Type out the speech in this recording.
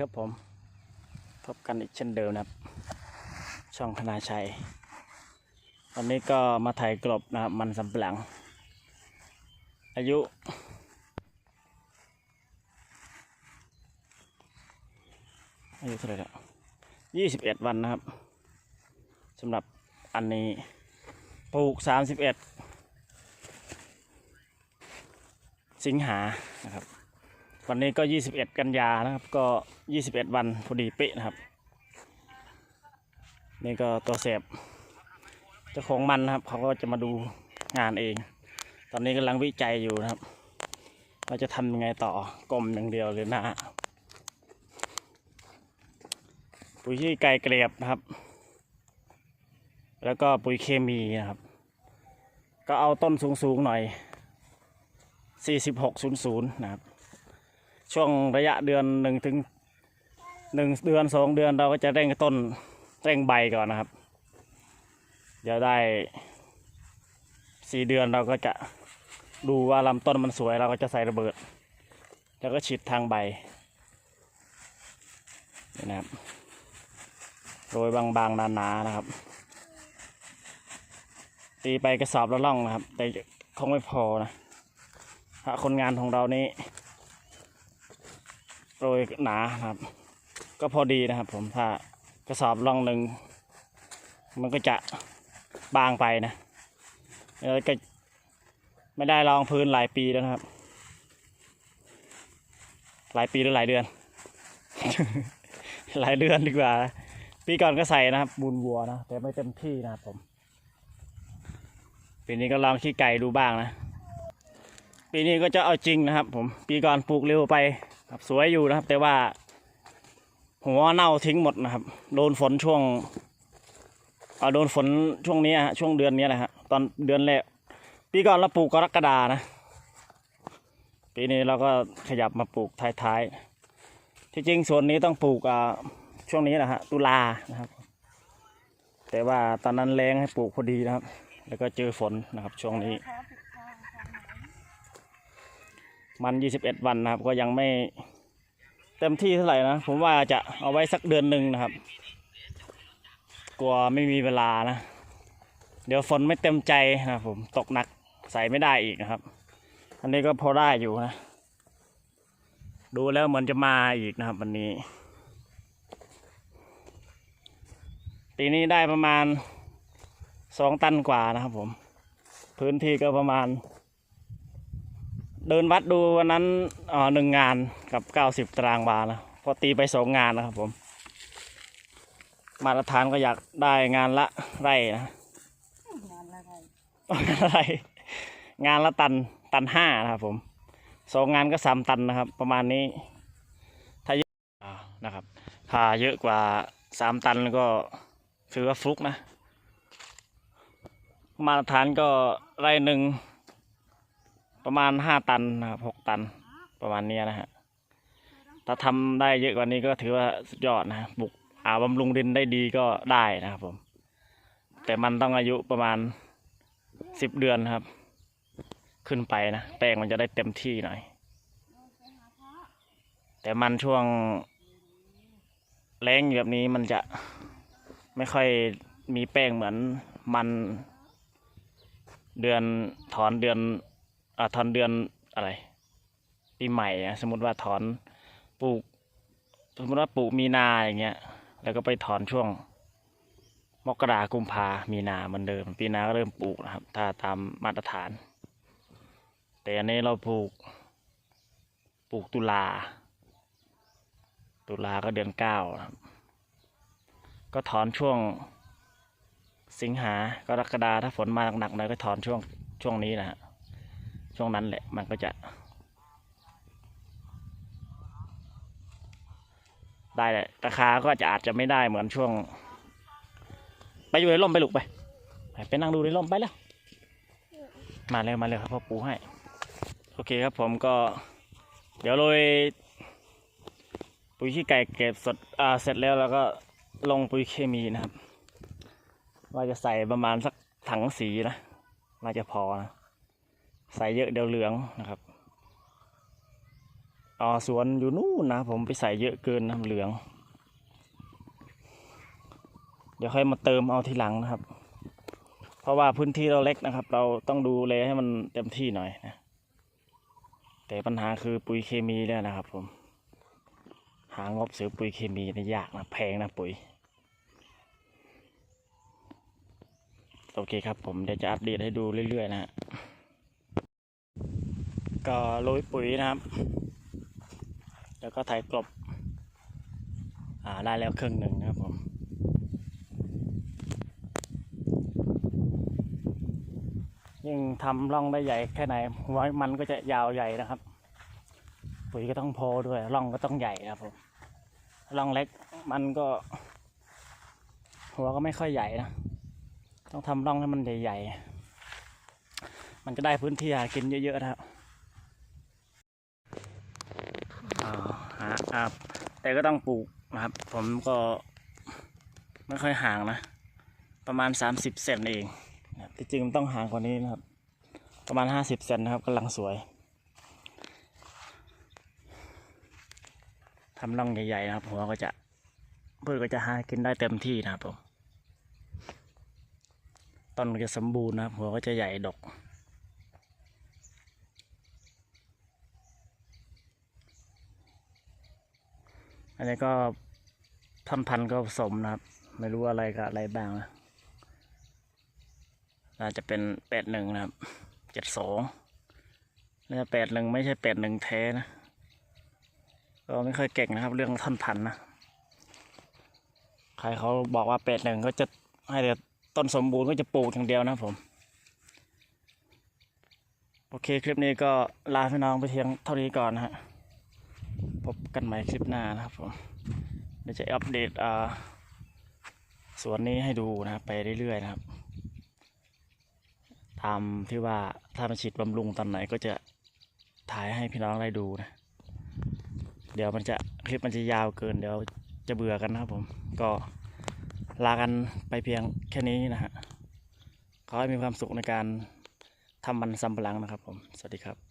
ครับผม พบกันอีกเช่นเดิมนะครับ ช่องธนาชัยวันนี้ก็มาไถกลบนะครับ มันสำปะหลัง อายุ อายุเท่าไหร่ล้วยี่สิบเอ็ดวันนะครับสำหรับอันนี้ปลูกสามสิบเอ็ดสิงหานะครับ วันนี้ก็ 21 กันยานะครับ ก็ 21 วันพอดีเป๊ะนะครับ นี่ก็ตัวเสพเจ้าของมันนะครับ เขาก็จะมาดูงานเอง ตอนนี้กำลังวิจัยอยู่นะครับว่าจะทำยังไงต่อกลมอย่างเดียวหรือหน้าปุ๋ยขี้ไก่เกลียบนะครับ แล้วก็ปุ๋ยเคมีนะครับ ก็เอาต้นสูงๆหน่อย 4600 นะครับ ช่วงระยะเดือนหนึ่งถึงหนึ่งเดือนสองเดือนเราก็จะเร่งต้นเร่งใบก่อนนะครับ เดี๋ยวได้สี่เดือนเราก็จะดูว่าลำต้นมันสวยเราก็จะใส่ระเบิด แล้วก็ฉีดทางใบนี่นะครับโรยบางๆหนาๆนะครับ ตีไปกระสอบละล่องนะครับ แต่คงไม่พอนะถ้าคนงานของเรานี้ โรยหนาครับ ก็พอดีนะครับ ผมถ้ากระสอบล่องหนึ่งมันก็จะบางไปนะแล้วก็ไม่ได้รองพื้นหลายปีแล้วนะครับ หลายปีหรือหลายเดือน หลายเดือนดีกว่า ปีก่อนก็ใส่นะครับบุญวัวนะแต่ไม่เต็มที่นะครับผมปีนี้ก็ลองขี้ไก่ดูบ้างนะ ปีนี้ก็จะเอาจริงนะครับ ผม ปีก่อนปลูกเร็วไป ครับสวยอยู่นะครับ แต่ว่าหัวเน่าทิ้งหมดนะครับ โดนฝนช่วงเอาโดนฝนช่วงนี้ฮะช่วงเดือนนี้แหละฮะตอนเดือนแรกปีก่อนเราปลูกกรกฎานะ ปีนี้เราก็ขยับมาปลูกท้ายๆที่จริงส่วนนี้ต้องปลูกอ่าช่วงนี้แหละฮะตุลานะครับ แต่ว่าตอนนั้นแรงให้ปลูกพอดีนะครับ แล้วก็เจอฝนนะครับช่วงนี้ มัน21วันนะครับ ก็ยังไม่เต็มที่เท่าไหร่นะ ผมว่าจะเอาไว้สักเดือนหนึ่งนะครับ กลัวไม่มีเวลานะ เดี๋ยวฝนไม่เต็มใจนะผมตกหนักใส่ไม่ได้อีกนะครับ อันนี้ก็พอได้อยู่นะ ดูแล้วเหมือนจะมาอีกนะครับวันนี้ ปีนี้ได้ประมาณสองตันกว่านะครับผม พื้นที่ก็ประมาณ เดินวัดดูวันนั้นเอ่อหนึ่งงานกับเก้าสิบตารางวานะพอตีไปสองงานนะครับผม มาตรฐานก็อยากได้งานละไร่นะงานอะไรอะไรงานละตันตันห้านะครับผมสองงานก็สามตันนะครับ ประมาณนี้ ถ้าเยอะอ่านะครับ ถ้าเยอะกว่าสามตันก็ถือว่าฟลุกนะ มาตรฐานก็ไร่หนึ่ง ประมาณห้าตันนะครับหกตันประมาณเนี้ยนะฮะถ้าทำได้เยอะกว่านี้ก็ถือว่าสุดยอดนะปลูกอาบำรุงดินได้ดีก็ได้นะครับผม แต่มันต้องอายุประมาณสิบเดือนครับ ขึ้นไปนะแป้งมันจะได้เต็มที่หน่อย แต่มันช่วงแรงแบบนี้มันจะไม่ค่อยมีแป้งเหมือนมันเดือนถอนเดือน อ่าถอนเดือนอะไรปีใหม่สมมติว่าถอนปลูก สมมติว่าปลูกมีนาอย่างเงี้ย แล้วก็ไปถอนช่วง มกรากุมภามีนาเหมือนเดิม ปีนาก็เริ่มปลูกนะครับ ถ้าตามมาตรฐาน แต่อันนี้เราปลูก ปลูกตุลา ตุลาก็เดือนเก้าครับก็ถอนช่วงสิงหากรกฎาถ้าฝนมาหนักๆหน่อยก็ถอนช่วงช่วงนี้นะฮะ ช่วงนั้นแหละมันก็จะ ได้แหละราคาก็จะอาจจะไม่ได้เหมือนช่วง ไปอยู่ในร่มไปลูกไปไปนั่งดูในร่มไปแล้ว มาเร็วมาเร็วครับพ่อปูให้ โอเคครับผมก็ เดี๋ยวโรยปุ๋ยขี้ไก่เก็บสดอ่าเสร็จแล้วแล้วก็ลงปุ๋ยเคมีนะครับ ว่าจะใส่ประมาณสักถังสีนะน่าจะพอนะ ใส่เยอะเดี๋ยวเหลืองนะครับอ๋อสวนอยู่นู่นนะผมไปใส่เยอะเกินนะเหลือง เดี๋ยวค่อยมาเติมเอาทีหลังนะครับ เพราะว่าพื้นที่เราเล็กนะครับ เราต้องดูแลให้มันเต็มที่หน่อยนะแต่ปัญหาคือปุ๋ยเคมีเนี่ยนะครับผมหางบซื้อปุ๋ยเคมีเนี่ยยากนะแพงนะปุ๋ย โอเคครับผมเดี๋ยวจะอัปเดตให้ดูเรื่อยๆนะฮะ ก็โรยปุ๋ยนะครับ แล้วก็ไถกลบอ่าได้แล้วครึ่งหนึ่งนะครับผมยิ่งทำร่องได้ใหญ่แค่ไหนหัวมันก็จะยาวใหญ่นะครับ ปุ๋ยก็ต้องพอด้วยร่องก็ต้องใหญ่นะครับผมร่องเล็กมันก็หัวก็ไม่ค่อยใหญ่นะ ต้องทำร่องให้มันใหญ่ๆ มันจะได้พื้นที่หากินเยอะๆนะครับอ่าหา ครับ แต่ก็ต้องปลูกนะครับ ผมก็ไม่ค่อยห่างนะ ประมาณ 30เซนเองนะที่จริงมันต้องห่างกว่านี้นะครับ ประมาณ 50เซนนะครับกำลังสวยทำร่องใหญ่ๆนะครับ หัวก็จะพืชก็จะหากินได้เต็มที่นะครับผมต้นก็จะสมบูรณ์นะครับ หัวก็จะใหญ่ดก อันนี้ก็ท่อนพันธุ์ก็ผสมนะครับ ไม่รู้อะไรกับอะไรบ้างนะน่าจะเป็นแปดหนึ่งนะครับเจ็ดสองน่าจะแปดหนึ่งไม่ใช่แปดหนึ่งแท้นะก็ไม่ค่อยเก่งนะครับ เรื่องท่อนพันธุ์นะใครเขาบอกว่าแปดหนึ่งก็จะให้แต่ต้นสมบูรณ์ก็จะปลูกอย่างเดียวนะผม โอเคคลิปนี้ก็ลาพี่น้องไปเพียงเท่านี้ก่อนนะฮะ พบกันใหม่คลิปหน้านะครับผมเดี๋ยวจะอัปเดตอ่าสวนนี้ให้ดูนะครับไปเรื่อยๆนะครับ ตามที่ว่าถ้ามันฉีดบำรุงตอนไหนก็จะถ่ายให้พี่น้องได้ดูนะ เดี๋ยวมันจะคลิปมันจะยาวเกิน เดี๋ยวจะเบื่อกันนะครับผม ก็ลากันไปเพียงแค่นี้นะฮะขอให้มีความสุขในการทำมันสำปะหลังนะครับผม สวัสดีครับ